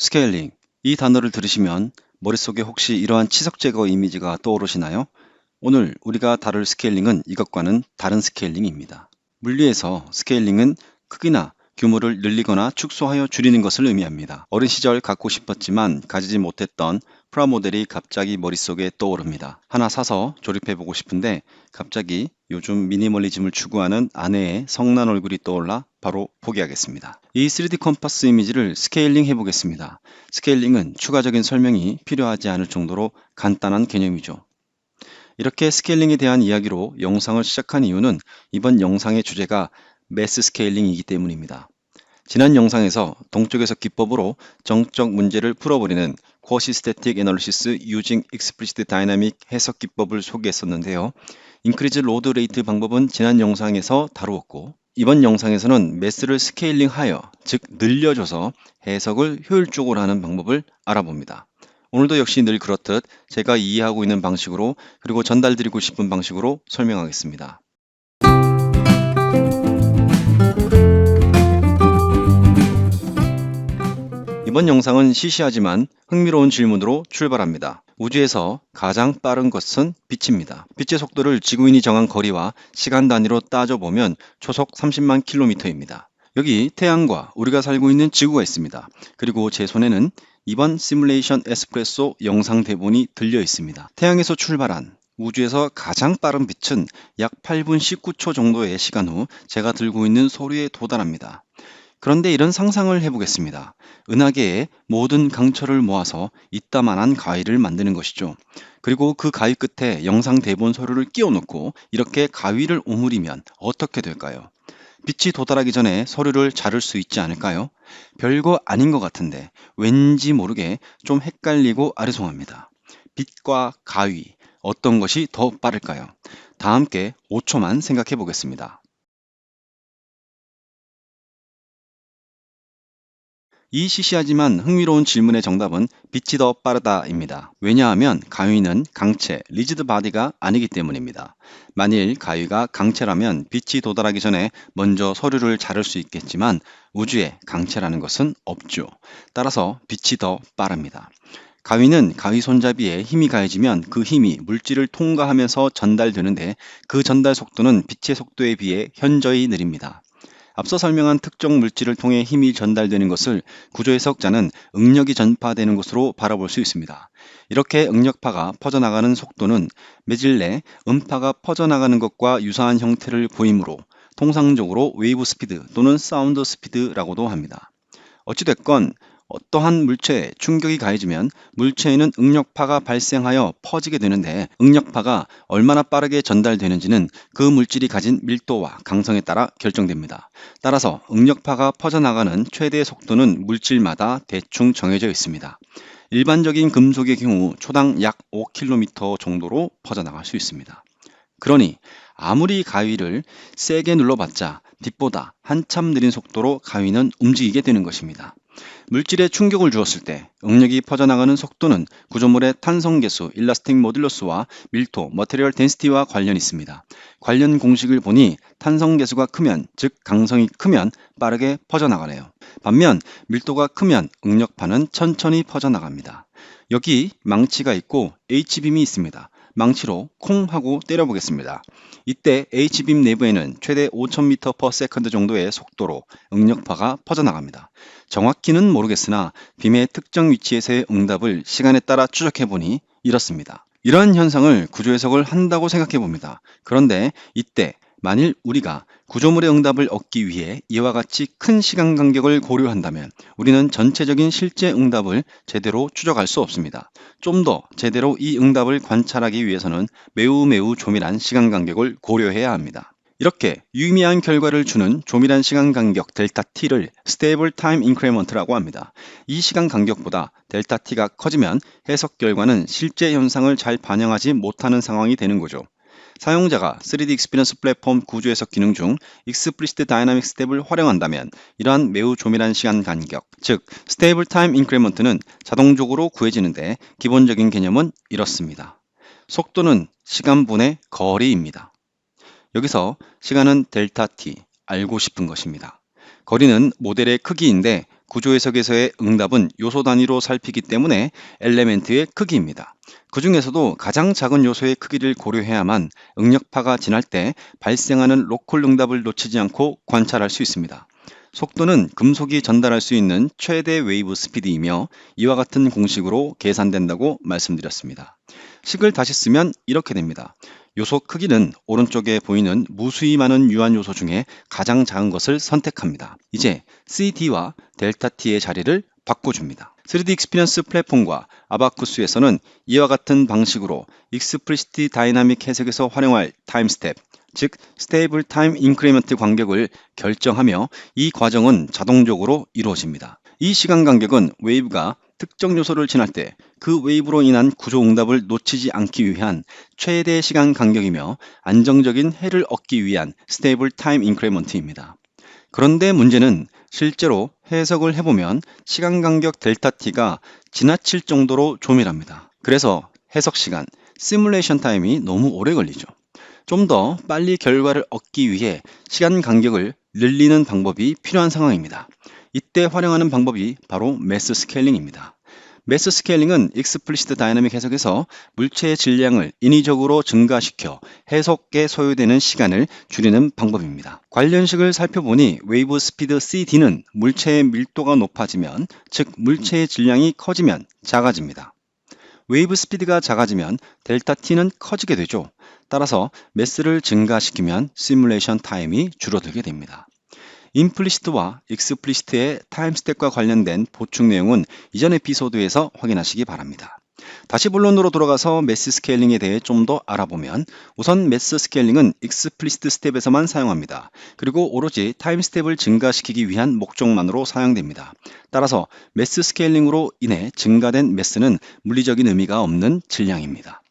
스케일링. 이 단어를 들으시면 머릿속에 혹시 이러한 치석 제거 이미지가 떠오르시나요? 오늘 우리가 다룰 스케일링은 이것과는 다른 스케일링입니다. 물리에서 스케일링은 크기나 규모를 늘리거나 축소하여 줄이는 것을 의미합니다. 어린 시절 갖고 싶었지만 가지지 못했던 프라모델이 갑자기 머릿속에 떠오릅니다. 하나 사서 조립해보고 싶은데 갑자기 요즘 미니멀리즘을 추구하는 아내의 성난 얼굴이 떠올라 바로 포기하겠습니다. 이 3D 컴파스 이미지를 스케일링 해보겠습니다. 스케일링은 추가적인 설명이 필요하지 않을 정도로 간단한 개념이죠. 이렇게 스케일링에 대한 이야기로 영상을 시작한 이유는 이번 영상의 주제가 매스 스케일링이기 때문입니다. 지난 영상에서 동쪽에서 기법으로 정적 문제를 풀어버리는 Quasi-Static Analysis Using Explicit Dynamic 해석 기법을 소개했었는데요. 인크리즈 로드 레이트 방법은 지난 영상에서 다루었고 이번 영상에서는 매스를 스케일링하여 즉 늘려줘서 해석을 효율적으로 하는 방법을 알아봅니다. 오늘도 역시 늘 그렇듯 제가 이해하고 있는 방식으로 그리고 전달드리고 싶은 방식으로 설명하겠습니다. 이번 영상은 시시하지만 흥미로운 질문으로 출발합니다. 우주에서 가장 빠른 것은 빛입니다. 빛의 속도를 지구인이 정한 거리와 시간 단위로 따져보면 초속 30만 킬로미터입니다. 여기 태양과 우리가 살고 있는 지구가 있습니다. 그리고 제 손에는 이번 시뮬레이션 에스프레소 영상 대본이 들려 있습니다. 태양에서 출발한 우주에서 가장 빠른 빛은 약 8분 19초 정도의 시간 후 제가 들고 있는 소리에 도달합니다. 그런데 이런 상상을 해보겠습니다. 은하계의 모든 강철을 모아서 이따만한 가위를 만드는 것이죠. 그리고 그 가위 끝에 영상 대본 서류를 끼워 넣고 이렇게 가위를 오므리면 어떻게 될까요? 빛이 도달하기 전에 서류를 자를 수 있지 않을까요? 별거 아닌 것 같은데 왠지 모르게 좀 헷갈리고 아리송합니다. 빛과 가위, 어떤 것이 더 빠를까요? 다 함께 5초만 생각해 보겠습니다. 이 시시하지만 흥미로운 질문의 정답은 빛이 더 빠르다입니다. 왜냐하면 가위는 강체, 리지드 바디가 아니기 때문입니다. 만일 가위가 강체라면 빛이 도달하기 전에 먼저 서류를 자를 수 있겠지만 우주에 강체라는 것은 없죠. 따라서 빛이 더 빠릅니다. 가위는 가위 손잡이에 힘이 가해지면 그 힘이 물질을 통과하면서 전달되는데 그 전달 속도는 빛의 속도에 비해 현저히 느립니다. 앞서 설명한 특정 물질을 통해 힘이 전달되는 것을 구조 해석자는 응력이 전파되는 것으로 바라볼 수 있습니다. 이렇게 응력파가 퍼져나가는 속도는 매질 내 음파가 퍼져나가는 것과 유사한 형태를 보이므로 통상적으로 웨이브 스피드 또는 사운드 스피드라고도 합니다. 어찌됐건 어떠한 물체에 충격이 가해지면 물체에는 응력파가 발생하여 퍼지게 되는데 응력파가 얼마나 빠르게 전달되는지는 그 물질이 가진 밀도와 강성에 따라 결정됩니다. 따라서 응력파가 퍼져나가는 최대 속도는 물질마다 대충 정해져 있습니다. 일반적인 금속의 경우 초당 약 5km 정도로 퍼져나갈 수 있습니다. 그러니 아무리 가위를 세게 눌러봤자 빛보다 한참 느린 속도로 가위는 움직이게 되는 것입니다. 물질에 충격을 주었을 때 응력이 퍼져나가는 속도는 구조물의 탄성계수 일라스틱 모듈러스와 밀도 머테리얼 덴시티와 관련이 있습니다. 관련 공식을 보니 탄성계수가 크면 즉 강성이 크면 빠르게 퍼져나가네요. 반면 밀도가 크면 응력파는 천천히 퍼져나갑니다. 여기 망치가 있고 H빔이 있습니다. 망치로 콩 하고 때려보겠습니다. 이때 H빔 내부에는 최대 5000m/s 정도의 속도로 응력파가 퍼져나갑니다. 정확히는 모르겠으나 빔의 특정 위치에서의 응답을 시간에 따라 추적해보니 이렇습니다. 이러한 현상을 구조 해석을 한다고 생각해 봅니다. 그런데 이때 만일 우리가 구조물의 응답을 얻기 위해 이와 같이 큰 시간 간격을 고려한다면 우리는 전체적인 실제 응답을 제대로 추적할 수 없습니다. 좀 더 제대로 이 응답을 관찰하기 위해서는 매우 매우 조밀한 시간 간격을 고려해야 합니다. 이렇게 유의미한 결과를 주는 조밀한 시간 간격 델타 t를 스테이블 타임 인크리먼트라고 합니다. 이 시간 간격보다 델타 t가 커지면 해석 결과는 실제 현상을 잘 반영하지 못하는 상황이 되는 거죠. 사용자가 3D 익스피리언스 플랫폼 구조 해석 기능 중 익스플리시트 다이나믹 스텝을 활용한다면 이러한 매우 조밀한 시간 간격, 즉 스테이블 타임 인크리먼트는 자동적으로 구해지는데 기본적인 개념은 이렇습니다. 속도는 시간분의 거리입니다. 여기서 시간은 델타 t, 알고 싶은 것입니다. 거리는 모델의 크기인데 구조 해석에서의 응답은 요소 단위로 살피기 때문에 엘레멘트의 크기입니다. 그 중에서도 가장 작은 요소의 크기를 고려해야만 응력파가 지날 때 발생하는 로컬 응답을 놓치지 않고 관찰할 수 있습니다. 속도는 금속이 전달할 수 있는 최대 웨이브 스피드이며 이와 같은 공식으로 계산된다고 말씀드렸습니다. 식을 다시 쓰면 이렇게 됩니다. 요소 크기는 오른쪽에 보이는 무수히 많은 유한 요소 중에 가장 작은 것을 선택합니다. 이제 CD와 델타 T의 자리를 바꿔줍니다. 3D 익스피리언스 플랫폼과 아바쿠스에서는 이와 같은 방식으로 익스플리시티 다이나믹 해석에서 활용할 타임 스텝, 즉 스테이블 타임 인크리먼트 간격을 결정하며 이 과정은 자동적으로 이루어집니다. 이 시간 간격은 웨이브가 특정 요소를 지날 때 그 웨이브로 인한 구조 응답을 놓치지 않기 위한 최대 시간 간격이며 안정적인 해를 얻기 위한 스테이블 타임 인크리먼트입니다. 그런데 문제는 실제로 해석을 해보면 시간 간격 델타 t가 지나칠 정도로 조밀합니다. 그래서 해석 시간, 시뮬레이션 타임이 너무 오래 걸리죠. 좀 더 빨리 결과를 얻기 위해 시간 간격을 늘리는 방법이 필요한 상황입니다. 이때 활용하는 방법이 바로 매스 스케일링입니다. 매스 스케일링은 익스플리시트 다이나믹 해석에서 물체의 질량을 인위적으로 증가시켜 해석에 소요되는 시간을 줄이는 방법입니다. 관련식을 살펴보니 웨이브 스피드 CD는 물체의 밀도가 높아지면, 즉 물체의 질량이 커지면 작아집니다. 웨이브 스피드가 작아지면 델타 T는 커지게 되죠. 따라서 매스를 증가시키면 시뮬레이션 타임이 줄어들게 됩니다. 임플리시트와 익스플리시트의 타임 스텝과 관련된 보충 내용은 이전 에피소드에서 확인하시기 바랍니다. 다시 본론으로 돌아가서 매스 스케일링에 대해 좀 더 알아보면 우선 매스 스케일링은 익스플리시트 스텝에서만 사용합니다. 그리고 오로지 타임 스텝을 증가시키기 위한 목적만으로 사용됩니다. 따라서 매스 스케일링으로 인해 증가된 매스는 물리적인 의미가 없는 질량입니다.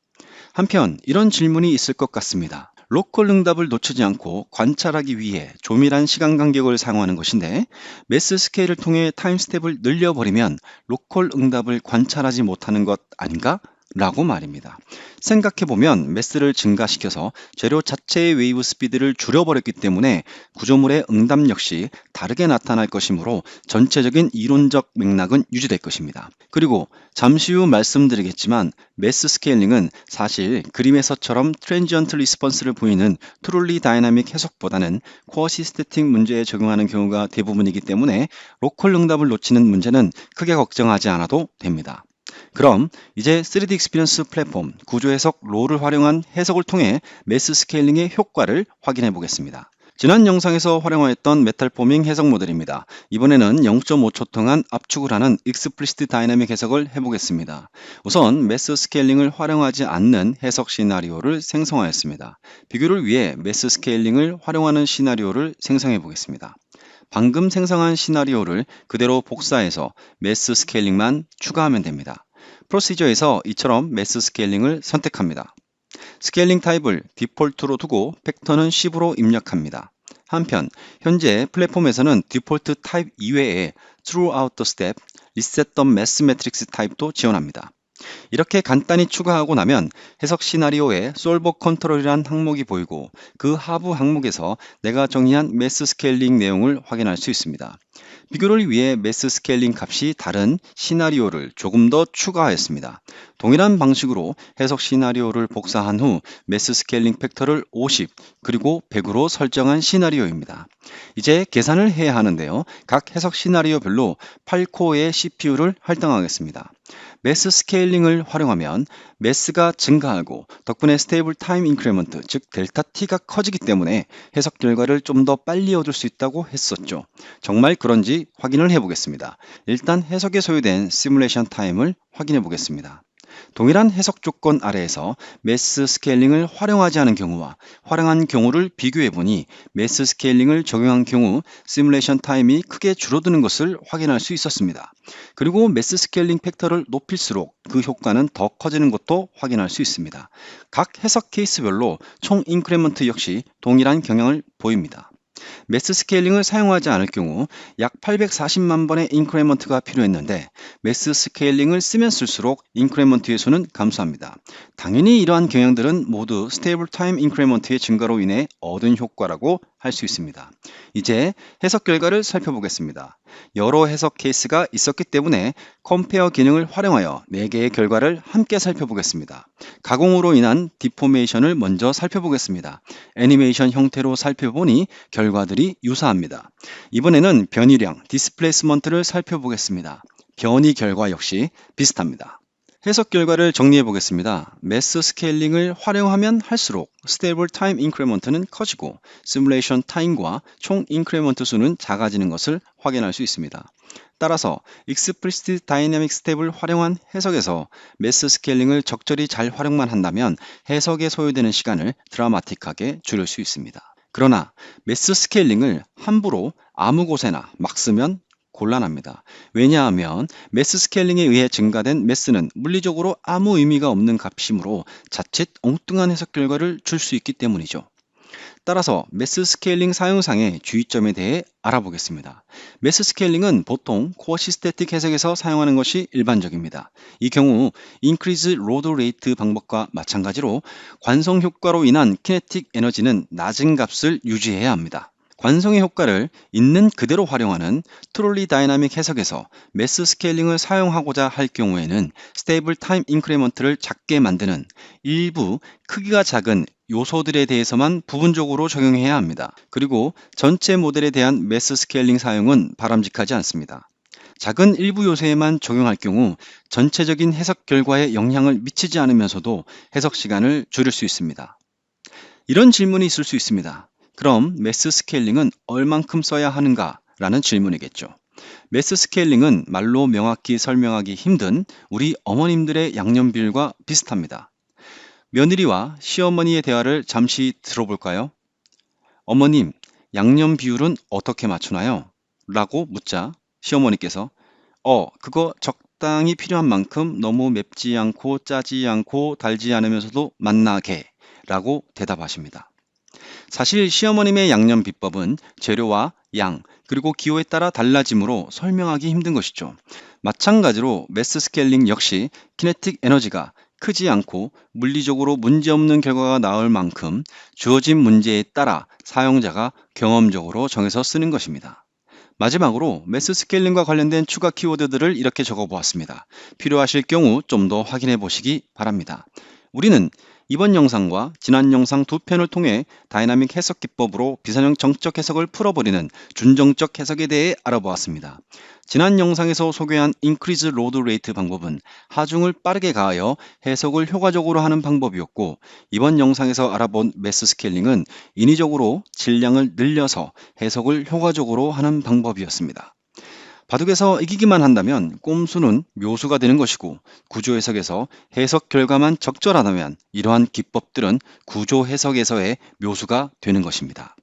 한편 이런 질문이 있을 것 같습니다. 로컬 응답을 놓치지 않고 관찰하기 위해 조밀한 시간 간격을 사용하는 것인데 매스 스케일을 통해 타임 스텝을 늘려버리면 로컬 응답을 관찰하지 못하는 것 아닌가? 라고 말입니다. 생각해보면 매스를 증가시켜서 재료 자체의 웨이브 스피드를 줄여버렸기 때문에 구조물의 응답 역시 다르게 나타날 것이므로 전체적인 이론적 맥락은 유지될 것입니다. 그리고 잠시 후 말씀드리겠지만 매스 스케일링은 사실 그림에서처럼 트랜지언트 리스폰스를 보이는 트롤리 다이나믹 해석보다는 쿼시스테틱 문제에 적용하는 경우가 대부분이기 때문에 로컬 응답을 놓치는 문제는 크게 걱정하지 않아도 됩니다. 그럼 이제 3D 익스피리언스 플랫폼 구조 해석 롤을 활용한 해석을 통해 매스 스케일링의 효과를 확인해 보겠습니다. 지난 영상에서 활용하였던 메탈 포밍 해석 모델입니다. 이번에는 0.5초 동안 압축을 하는 익스플리시트 다이나믹 해석을 해보겠습니다. 우선 매스 스케일링을 활용하지 않는 해석 시나리오를 생성하였습니다. 비교를 위해 매스 스케일링을 활용하는 시나리오를 생성해 보겠습니다. 방금 생성한 시나리오를 그대로 복사해서 매스 스케일링만 추가하면 됩니다. 프로시저에서 이처럼 매스 스케일링을 선택합니다. 스케일링 타입을 디폴트로 두고 팩터는 10으로 입력합니다. 한편 현재 플랫폼에서는 디폴트 타입 이외에 throughout the step, reset the mass matrix 타입도 지원합니다. 이렇게 간단히 추가하고 나면 해석 시나리오에 솔버 컨트롤이란 항목이 보이고 그 하부 항목에서 내가 정의한 매스 스케일링 내용을 확인할 수 있습니다. 비교를 위해 매스 스케일링 값이 다른 시나리오를 조금 더 추가하였습니다. 동일한 방식으로 해석 시나리오를 복사한 후 매스 스케일링 팩터를 50 그리고 100으로 설정한 시나리오입니다. 이제 계산을 해야 하는데요. 각 해석 시나리오별로 8코어의 CPU를 할당하겠습니다. 매스 스케일링을 활용하면 매스가 증가하고 덕분에 스테이블 타임 인크리먼트 즉 델타 t가 커지기 때문에 해석 결과를 좀 더 빨리 얻을 수 있다고 했었죠. 정말 그런지 확인을 해 보겠습니다. 일단 해석에 소요된 시뮬레이션 타임을 확인해 보겠습니다. 동일한 해석 조건 아래에서 매스 스케일링을 활용하지 않은 경우와 활용한 경우를 비교해 보니 매스 스케일링을 적용한 경우 시뮬레이션 타임이 크게 줄어드는 것을 확인할 수 있었습니다. 그리고 매스 스케일링 팩터를 높일수록 그 효과는 더 커지는 것도 확인할 수 있습니다. 각 해석 케이스별로 총 인크리먼트 역시 동일한 경향을 보입니다. 매스 스케일링을 사용하지 않을 경우 약 840만 번의 인크레먼트가 필요했는데 매스 스케일링을 쓰면 쓸수록 인크레먼트의 수는 감소합니다. 당연히 이러한 경향들은 모두 스테이블 타임 인크레먼트의 증가로 인해 얻은 효과라고 할 수 있습니다. 이제 해석 결과를 살펴보겠습니다. 여러 해석 케이스가 있었기 때문에 컴페어 기능을 활용하여 4개의 결과를 함께 살펴보겠습니다. 가공으로 인한 디포메이션을 먼저 살펴보겠습니다. 애니메이션 형태로 살펴보니 결과들이 유사합니다. 이번에는 변이량, 디스플레이스먼트를 살펴보겠습니다. 변이 결과 역시 비슷합니다. 해석 결과를 정리해 보겠습니다. 매스 스케일링을 활용하면 할수록 스테이블 타임 인크리먼트는 커지고 시뮬레이션 타임과 총 인크리먼트 수는 작아지는 것을 확인할 수 있습니다. 따라서 익스프리시트 다이내믹 스텝을 활용한 해석에서 매스 스케일링을 적절히 잘 활용만 한다면 해석에 소요되는 시간을 드라마틱하게 줄일 수 있습니다. 그러나 매스 스케일링을 함부로 아무 곳에나 막 쓰면 곤란합니다. 왜냐하면 매스 스케일링에 의해 증가된 매스는 물리적으로 아무 의미가 없는 값이므로 자칫 엉뚱한 해석 결과를 줄 수 있기 때문이죠. 따라서 매스 스케일링 사용상의 주의점에 대해 알아보겠습니다. 매스 스케일링은 보통 코어 시스테틱 해석에서 사용하는 것이 일반적입니다. 이 경우 increase load rate 방법과 마찬가지로 관성 효과로 인한 키네틱 에너지는 낮은 값을 유지해야 합니다. 관성의 효과를 있는 그대로 활용하는 트롤리 다이나믹 해석에서 매스 스케일링을 사용하고자 할 경우에는 스테이블 타임 인크리먼트를 작게 만드는 일부 크기가 작은 요소들에 대해서만 부분적으로 적용해야 합니다. 그리고 전체 모델에 대한 매스 스케일링 사용은 바람직하지 않습니다. 작은 일부 요소에만 적용할 경우 전체적인 해석 결과에 영향을 미치지 않으면서도 해석 시간을 줄일 수 있습니다. 이런 질문이 있을 수 있습니다. 그럼 매스 스케일링은 얼만큼 써야 하는가? 라는 질문이겠죠. 매스 스케일링은 말로 명확히 설명하기 힘든 우리 어머님들의 양념 비율과 비슷합니다. 며느리와 시어머니의 대화를 잠시 들어볼까요? 어머님, 양념 비율은 어떻게 맞추나요? 라고 묻자 시어머니께서 어, 그거 적당히 필요한 만큼 너무 맵지 않고 짜지 않고 달지 않으면서도 맛나게 라고 대답하십니다. 사실 시어머님의 양념 비법은 재료와 양, 그리고 기호에 따라 달라지므로 설명하기 힘든 것이죠. 마찬가지로 매스 스케일링 역시 키네틱 에너지가 크지 않고 물리적으로 문제없는 결과가 나올 만큼 주어진 문제에 따라 사용자가 경험적으로 정해서 쓰는 것입니다. 마지막으로 매스 스케일링과 관련된 추가 키워드들을 이렇게 적어 보았습니다. 필요하실 경우 좀 더 확인해 보시기 바랍니다. 우리는 이번 영상과 지난 영상 두 편을 통해 다이나믹 해석 기법으로 비선형 정적 해석을 풀어버리는 준정적 해석에 대해 알아보았습니다. 지난 영상에서 소개한 인크리즈 로드 레이트 방법은 하중을 빠르게 가하여 해석을 효과적으로 하는 방법이었고 이번 영상에서 알아본 매스 스케일링은 인위적으로 질량을 늘려서 해석을 효과적으로 하는 방법이었습니다. 바둑에서 이기기만 한다면 꼼수는 묘수가 되는 것이고 구조 해석에서 해석 결과만 적절하다면 이러한 기법들은 구조 해석에서의 묘수가 되는 것입니다.